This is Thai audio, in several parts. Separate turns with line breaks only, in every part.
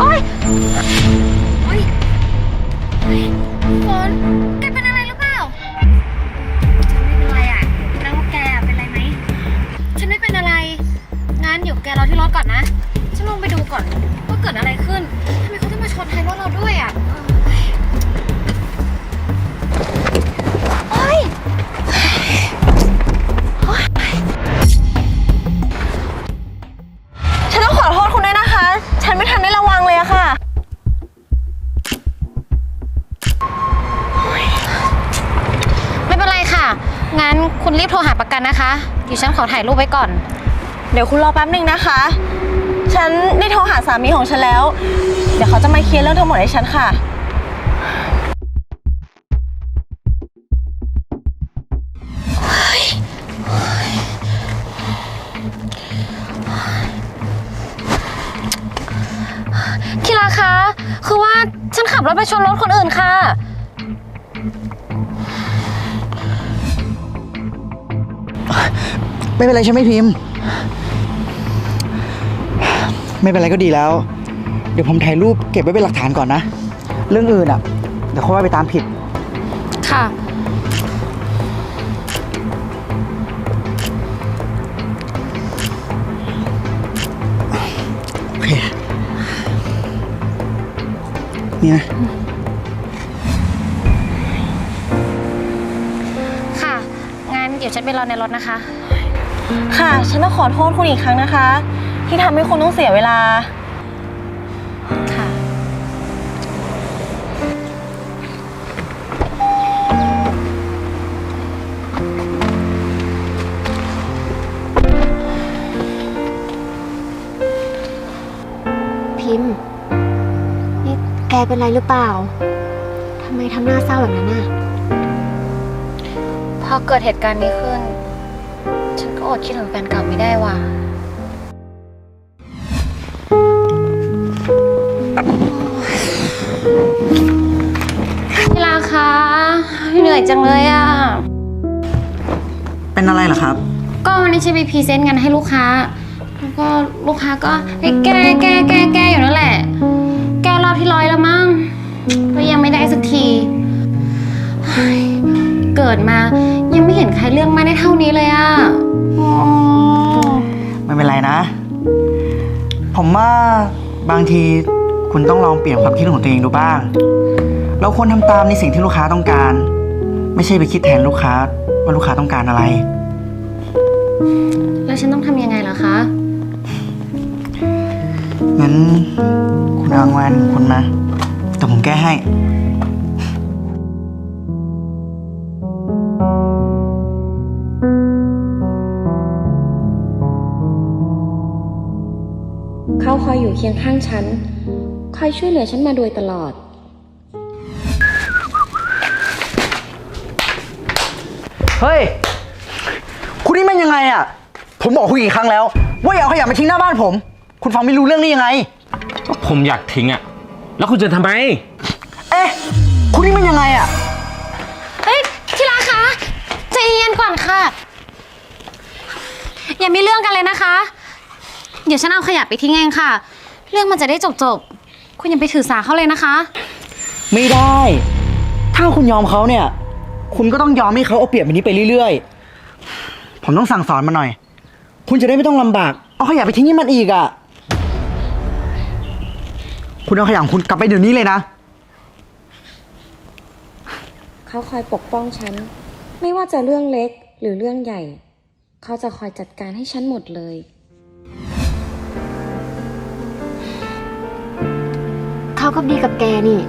โอ๊ยโอ๊ยเฮ้ยฝนแกเป็นอะไรหรือเปล่าฉันไม่เป็นไรอะแล้วแกเป็นอะไรไหมฉันไม่เป็นอะไร งั้นเดี๋ยวแกรอที่รถก่อนนะ ฉันลงไปดูก่อน
คุณรี
บโทรหาประกันนะคะเดี๋ยวฉันขอถ่ายรูปไว้ก่อน
เดี๋ยวคุณรอแป๊บหนึ่งนะคะ ฉันได้โทรหาสามีของฉันแล้ว เดี๋ยวเขาจะมาเคลียร์เรื่องทั้งหมดให้ฉันค่ะ
ที่รักคะ คือว่าฉันขับรถไปชนรถคนอื่นค่ะ
ไม่เป็นไรใช่ไหมพิมพ์ ไม่เป็นไรก็ดีแล้ว เดี๋ยวผมถ่ายรูปเก็บไว้เป็นหลักฐานก่อนนะ เรื่องอื่นอะ เดี๋ยวเขาว่าไปตามผิด
ค่ะ
โอเค นี่นะ
ค่ะ งั้นเดี๋ยวฉันไปรอในรถนะคะ
ค่ะ ฉันต้องขอโทษคุณอีกครั้งนะคะ ที่ทำให้คุณต้องเสียเวลา
ค่ะ
พิมพ์ นี่แกเป็นไรหรือเปล่า ทำไมทำหน้าเศร้าแบบนั้นน่ะ
พอเกิดเหตุการณ์นี้ขึ้นฉันก็ อดคิดถึงแฟนเก่าไม่ได้ว่ะที่รักคะเหนื่อยจังเลยอะ
เป็นอะไรเหรอครับ
ก็วันนี้ฉันไปพรีเซนต์งานให้ลูกค้า แล้วก็ลูกค้าก็ให้แก้แก้แก้แก้อยู่นั่นแหละ แก้รอบที่ร้อยแล้วมั้ง ก็ยังไม่ได้สักทีเฮ้ยเกิดมายังไม่เห็นใครเรื่องมาได้เท่านี้เลยอะอ๋อ
ไม่เป็นไรนะ ผมว่าบางทีคุณต้องลองเปลี่ยนความคิดของตัวเองดูบ้าง เราควรทำตามในสิ่งที่ลูกค้าต้องการ ไม่ใช่ไปคิดแทนลูกค้าว่าลูกค้าต้องการอะไร
แล้วฉันต้องทำยังไงล่ะคะ
งั้นคุณเอางานของคุณมาแต่ผมแก้ให้
คอยอยู่เคียงข้างฉัน คอยช่วยเหลือฉันมาโดยตลอด
เฮ้ย คุณนี่มันยังไงอะ ผมบอกคุณกี่ครั้งแล้ว ว่าอย่าเอาขยะมาทิ้งหน้าบ้านผม คุณฟังไม่รู้เรื่องนี่ยังไง
ก็ผมอยากทิ้งอะ แล้วคุณจะทำไม
เอ๊ะ คุณนี่มันยังไงอะ
เฮ้ยที่รักคะใจเย็นๆก่อนค่ะ อย่ามีเรื่องกันเลยนะคะ เดี๋ยวฉันเอาขยะไปทิ้งเองค่ะ เรื่องมันจะได้จบๆคุณอย่าไปถือสาเขาเลยนะคะ
ไม่ได้ ถ้าคุณยอมเขาเนี่ย คุณก็ต้องยอมให้เขาเอาเปรียบแบบนี้ไปเรื่อยๆ ผมต้องสั่งสอนมันหน่อย คุณจะได้ไม่ต้องลำบาก เอาขยะไปทิ้งให้มันอีกอะ คุณเอาขยะของคุณกลับไปเดี๋ยวนี้เลยนะ
เขาคอยปกป้องฉัน ไม่ว่าจะเรื่องเล็กหรือเรื่องใหญ่ เขาจะคอยจัดการให้ฉันหมดเลย ก็ดีกับแกนี่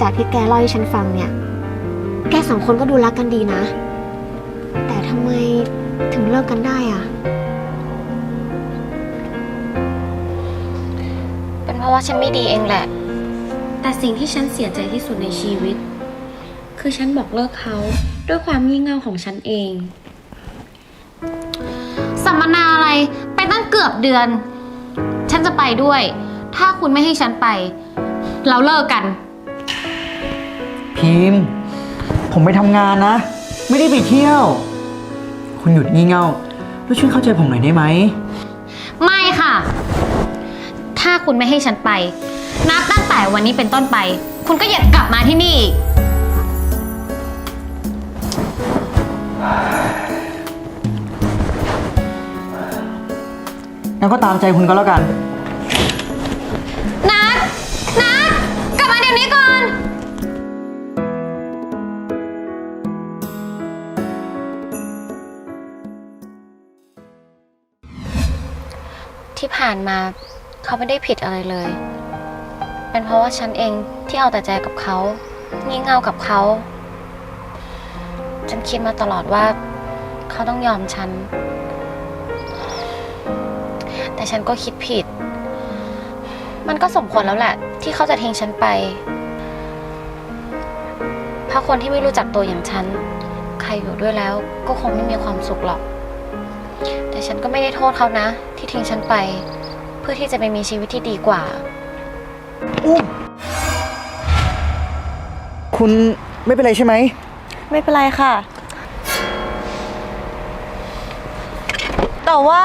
จากที่แกเล่าให้ฉันฟังเนี่ย แกสองคนก็ดูรักกันดีนะ แต่ทำไมถึงเลิกกันได้อะ
เป็นเพราะว่าฉันไม่ดีเองแหละ
แต่สิ่งที่ฉันเสียใจที่สุดในชีวิต คือฉันบอกเลิกเขาด้วยความงี่เง่าของฉันเอง
สัมมนาอะไร ไปตั้งเกือบเดือนฉั นจะไปด้วย ถ้าคุณไม่ให้ฉันไป เราเลิกกัน
พิมพ์ผมไปทำงานนะ ไม่ได้ไปเที่ยว คุณหยุดงี่เง่าแล้วช่วยเข้าใจผมหน่อยได้ไหม
ไม่ค่ะ ถ้าคุณไม่ให้ฉันไป นับตั้งแต่วันนี้เป็นต้นไป คุณก็อย่ากลับมาที่นี่อีก
งั้นก็ตามใจคุณก็แล้วกัน
นั ที่ผ่านมาเขาไม่ได้ผิดอะไรเลย เป็นเพราะว่าฉันเองที่เอาแต่ใจกับเขางี่เง่ากับเขา ฉันคิดมาตลอดว่า เขาต้องยอมฉัน แต่ฉันก็คิดผิด มันก็สมควรแล้วแหละ ที่เขาจะทิ้งฉันไป เพราะคนที่ไม่รู้จักตัวอย่างฉัน ใครอยู่ด้วยแล้วก็คงไม่มีความสุขหรอก แต่ฉันก็ไม่ได้โทษเขานะ ที่ทิ้งฉันไป เพื่อที่จะไปมีชีวิตที่ดีกว่า
อุ้ม คุณไม่เป็นไรใช่ไหม
ไม่เป็นไรค่ะ แต่ว่า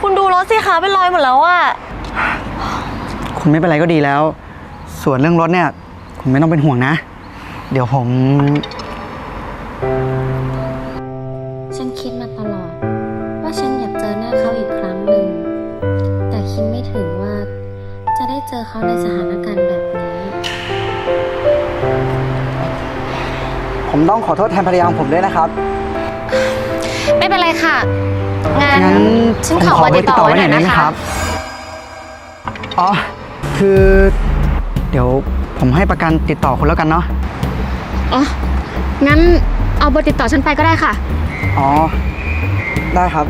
คุณดูรถสิคะเป็นรอยหมดแล้วอะ
คุณไม่เป็นไรก็ดีแล้ว ส่วนเรื่องรถเนี่ย คุณไม่ต้องเป็นห่วงนะ เดี๋ยวผม
ดไม่ถึงว่า จะได้เจอเขาในสถานการณ์แบบนี้
ผมต้องขอโทษแทนภรรยาของผมด้วยนะครับ
ไม่เป็นไรค่ะงั้น
งั้น
ฉันขอ
ผม
เบอร์ติดต่อไว้หน่อย
ได้
นะ
ไหม
คะ
อ๋อ คือ เดี๋ยวผมให้ประกันติดต่อคุณแล้วกันเนาะ
อ๋อ งั้นเอาเบอร์ติดต่อฉันไปก็ได้ค่ะ
อ๋อ ได้ครับ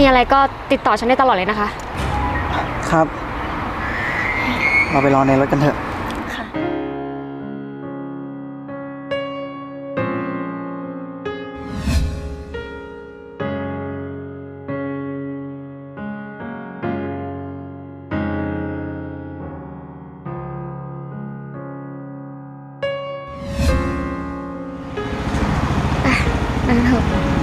มีอะไรก็ติดต่อฉันได้ตลอดเลยนะคะ
ครับ เราไปรอในรถกันเถอะ
ค่ะ
นั่นเถอะ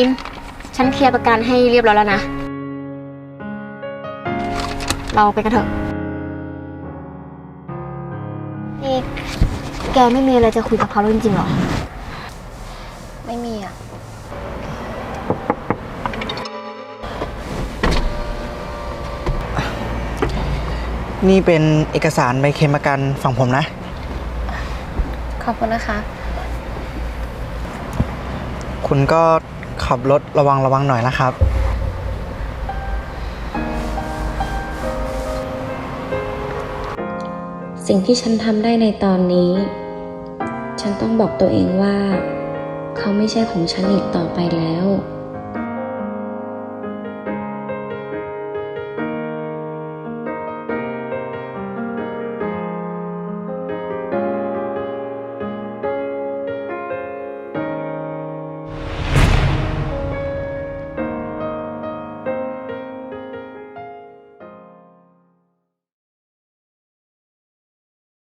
พิมพ์ ฉันเคลียร์ประกันให้เรียบร้อยแล้วนะ เราไปกันเถอะ นี่ แกไม่มีอะไรจะคุยกับเขาแล้วจริงๆหรอ
ไม่มีอะ
นี่เป็นเอกสารใบเคลมประกันฝั่งผมนะ
ขอบคุณนะคะ
คุณก็ ขับรถระวังระวังหน่อยนะครับ
สิ่งที่ฉันทำได้ในตอนนี้ ฉันต้องบอกตัวเองว่า เขาไม่ใช่ของฉันอีกต่อไปแล้ว